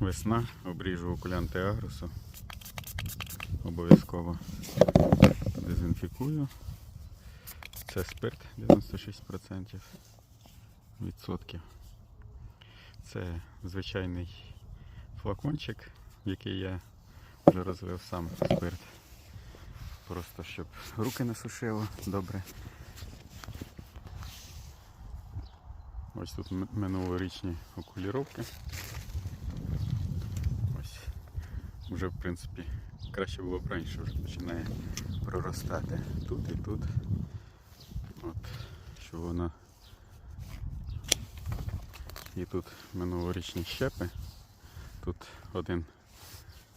Весна, обріжу окулянти агрусу. Обов'язково дезінфікую. Це спирт 96% відсотків. Це звичайний флакончик, який я вже розлив сам спирт. Просто щоб руки не сушило добре. Ось тут минулорічні окуліровки. Вже в принципі краще було б раніше, вже починає проростати тут і тут. От, що воно. І тут минулорічні щепи. Тут один,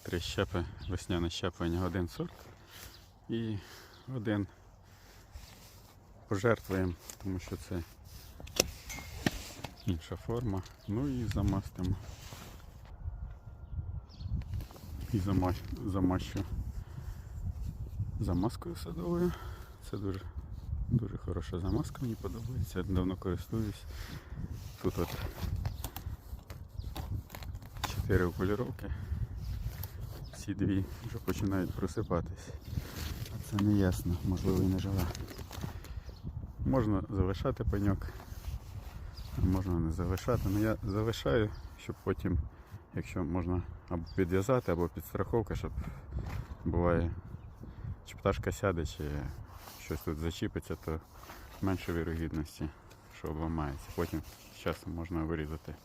три щепи, весняне щеплення, один сорт. І один пожертвуємо, тому що це інша форма. Ну і замастимо. І замащу, замазкою садовою. Це дуже, дуже хороша замазка, мені подобається. Давно користуюсь. Тут от чотири окуліровки. Всі дві вже починають просипатись. Це не ясно, можливо і не жила. Можна залишати пеньок, можна не залишати. Ну я залишаю, щоб потім, якщо можна або підв'язати, або підстраховка, щоб буває, чи пташка сяде, чи щось тут зачіпиться, то менше вірогідності, що обламається. Потім з часом можна вирізати